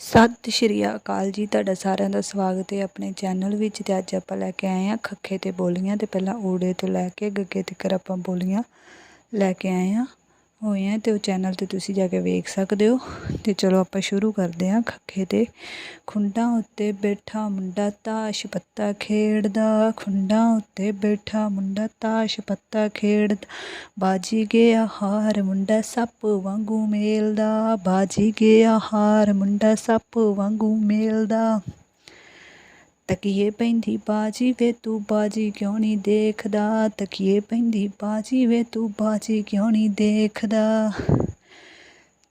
ਸਤਿ ਸ਼੍ਰੀ ਅਕਾਲ ਜੀ, ਤੁਹਾਡਾ ਸਾਰਿਆਂ ਦਾ ਸਵਾਗਤ ਹੈ ਆਪਣੇ ਚੈਨਲ ਵਿੱਚ ਤੇ ਅੱਜ ਆਪਾਂ ਲੈ ਕੇ ਆਏ ਹਾਂ ਖੱਖੇ ਤੇ ਬੋਲੀਆਂ ਤੇ ਪਹਿਲਾਂ ਊੜੇ ਤੋਂ ਲੈ ਕੇ ਗੱਗੇ ਤੱਕ ਆਪਾਂ ਬੋਲੀਆਂ ਲੈ ਕੇ ਆਏ ਹਾਂ। ਹੋਏ ਆ ਤੇ ਉਹ ਚੈਨਲ ਤੇ ਤੁਸੀਂ ਜਾ ਕੇ ਵੇਖ ਸਕਦੇ ਹੋ। ਤੇ ਚਲੋ ਆਪਾਂ ਸ਼ੁਰੂ ਕਰਦੇ ਹਾਂ ਖੱਖੇ ਤੇ। ਖੁੰਡਾਂ ਉੱਤੇ ਬੈਠਾ ਮੁੰਡਾ ਤਾਸ਼ ਪੱਤਾ ਖੇਡਦਾ। ਖੁੰਡਾਂ ਉੱਤੇ ਬੈਠਾ ਮੁੰਡਾ ਤਾਸ਼ ਪੱਤਾ ਖੇਡਦਾ। ਬਾਜੀ ਗਿਆ ਹਾਰ ਮੁੰਡਾ ਸੱਪ ਵਾਂਗੂ ਮੇਲਦਾ। ਬਾਜੀ ਗਿਆ ਹਾਰ ਮੁੰਡਾ ਸੱਪ ਵਾਂਗੂ ਮੇਲਦਾ। ਤਕੀਏ ਪੈਂਦੀ ਬਾਜੀ ਵੇ ਤੂੰ ਬਾਜੀ ਕਿਉਂ ਨਹੀਂ ਦੇਖਦਾ? ਤਕੀਏ ਪੈਂਦੀ ਬਾਜੀ ਵੇ ਤੂੰ ਬਾਜੀ ਕਿਉਂ ਨਹੀਂ ਦੇਖਦਾ?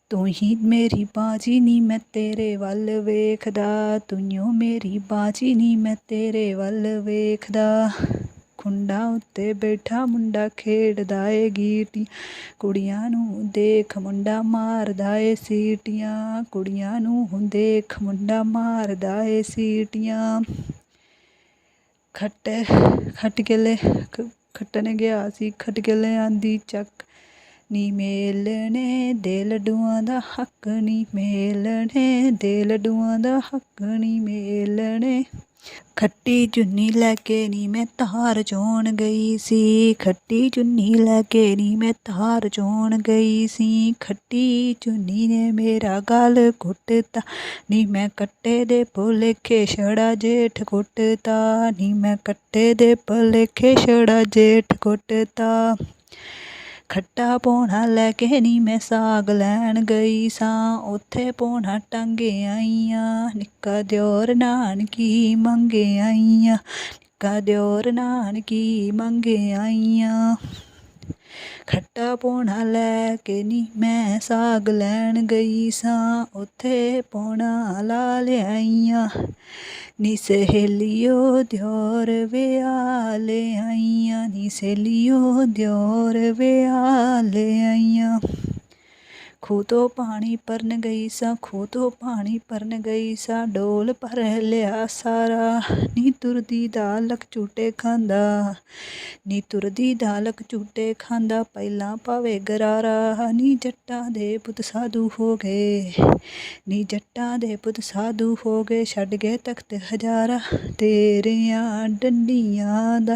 ਤੂੰ ਹੀ ਮੇਰੀ ਬਾਜੀ ਨਹੀਂ ਮੈਂ ਤੇਰੇ ਵੱਲ ਵੇਖਦਾ। ਤੂੰ ਮੇਰੀ ਬਾਜੀ ਨਹੀਂ ਮੈਂ ਤੇਰੇ ਵੱਲ ਵੇਖਦਾ। ਖੁੰਡਾ ਉੱਤੇ ਬੈਠਾ ਮੁੰਡਾ ਖੇਡਦਾ ਏ ਗੀਟੀ ਕੁੜੀਆਂ ਨੂੰ ਦੇਖ ਮੁੰਡਾ ਮਾਰਦਾ ਏ ਸੀਟੀਆਂ। ਕੁੜੀਆਂ ਨੂੰ ਦੇਖ ਮੁੰਡਾ ਮਾਰਦਾ ਏ ਸੀਟੀਆਂ। ਖੱਟੇ, ਖੱਟ ਕੇ ਖੱਟਣ ਗਿਆ ਸੀ, ਖੱਟ ਆਂਦੀ ਚੱਕ। ਨੀ ਮੇਲਣੇ ਦੇ ਲੱਡੂਆਂ ਦਾ ਹੱਕ ਨੀ ਮੇਲਣੇ ਦੇ ਲੱਡੂਆਂ ਦਾ ਹੱਕ ਨੀ ਮੇਲਣੇ। ਖੱਟੀ ਚੁੰਨੀ ਲੈ ਕੇ ਨੀ ਮੈਂ ਧਾਰ ਚੋਣ ਗਈ ਸੀ। ਖੱਟੀ ਚੁੰਨੀ ਲੈ ਕੇ ਨੀ ਮੈਂ ਧਾਰ ਚੋਣ ਗਈ ਸੀ। ਖੱਟੀ ਚੁੰਨੀ ਨੇ ਮੇਰਾ ਗਲ ਘੁੱਟਤਾ, ਨੀ ਮੈਂ ਕੱਟੇ ਦੇ ਭੁਲੇਖੇ ਛੜਾ ਜੇਠ ਘੁੱਟਤਾ, ਨੀ ਮੈਂ ਕੱਟੇ ਦੇ ਭੁਲੇਖੇ ਛੜਾ ਜੇਠ ਘੁੱਟਤਾ। ਖੱਟਾ ਪੋਣਾ ਲੈ ਕੇ ਨੀ ਮੈਂ ਸਾਗ ਲੈਣ ਗਈ ਸਾਂ। ਉੱਥੇ ਪੋਣਾ ਟੰਗੇ ਆਈਆਂ, ਨਿੱਕਾ ਦਿਓਰ ਨਾਨਕੀ ਮੰਗੇ ਆਈਆਂ, ਨਿੱਕਾ ਦਿਓਰ ਨਾਨਕੀ ਮੰਗੇ ਆਈਆਂ। ਖੱਟਾ ਪੋਣਾ ਲੈ ਕੇ ਨੀ ਮੈਂ ਸਾਗ ਲੈਣ ਗਈ ਸਾਂ। ਉੱਥੇ ਪੋਣਾ ਲਾ ਲਿਆਈਆਂ, ਨੀ ਸਹੇਲੀਓ ਦਿਓਰ ਵਿਆਹ ਲੈ ਆਈਆਂ ਨੀ ਸਹੇਲੀਓ ਦਿਓਰ ਵਿਆਹ ਲੈ ਆਈਆਂ ਖੂਹ ਤੋਂ ਪਾਣੀ ਭਰਨ ਗਈ ਸਾਂ ਖੂਹ ਤੋਂ ਪਾਣੀ ਭਰਨ ਗਈ ਸਾਂ, ਡੋਲ ਭਰ ਲਿਆ ਸਾਰਾ। ਨੀ ਤੁਰਦੀ ਦਾਲਕ ਝੂਟੇ ਖਾਂਦਾ, ਨੀ ਤੁਰਦੀ ਦਾਲਕ ਝੂਟੇ ਖਾਂਦਾ, ਪਹਿਲਾਂ ਭਾਵੇਂ ਗਰਾਰਾ, ਨੀ ਜੱਟਾਂ ਦੇ ਪੁੱਤ ਸਾਧੂ ਹੋ ਗਏ। ਨੀ ਜੱਟਾਂ ਦੇ ਪੁੱਤ ਸਾਧੂ ਹੋ ਗਏ, ਛੱਡ ਗਏ ਤਖਤ ਹਜ਼ਾਰਾ, ਤੇਰੀਆਂ ਡੰਡੀਆਂ ਦਾ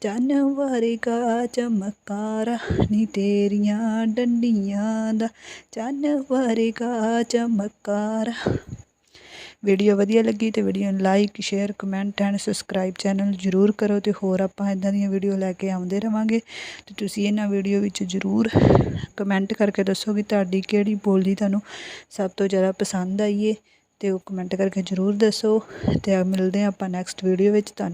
ਚੰਨ ਵਰਗਾ ਚਮਕਾਰਾ, ਨੀ ਤੇਰੀਆਂ ਡੰਡੀਆਂ ਦਾ ਚੰਨ ਵਰਗਾ ਚਮਕਾਰ ਵੀਡੀਓ ਵਧੀਆ ਲੱਗੀ ਤੇ ਵੀਡੀਓ ਨੂੰ like share comment and subscribe channel ਜਰੂਰ ਕਰੋ ਤੇ ਹੋਰ ਆਪਾਂ ਇਦਾਂ ਦੀਆਂ ਵੀਡੀਓ ਲੈ ਕੇ ਆਉਂਦੇ ਰਵਾਂਗੇ। ਤੇ ਤੁਸੀਂ ਇਹਨਾਂ ਵੀਡੀਓ ਵਿੱਚ ਜਰੂਰ ਕਮੈਂਟ ਕਰਕੇ ਦੱਸੋ ਕਿ ਤੁਹਾਡੀ ਕਿਹੜੀ ਬੋਲੀ ਤੁਹਾਨੂੰ ਸਭ ਤੋਂ ਜ਼ਿਆਦਾ ਪਸੰਦ ਆਈ ਏ ਤੇ ਉਹ ਕਮੈਂਟ ਕਰਕੇ ਜਰੂਰ ਦੱਸੋ ਤੇ ਮਿਲਦੇ ਹਾਂ ਆਪਾਂ ਨੈਕਸਟ ਵੀਡੀਓ ਵਿੱਚ। ਤੁਹਾਨੂੰ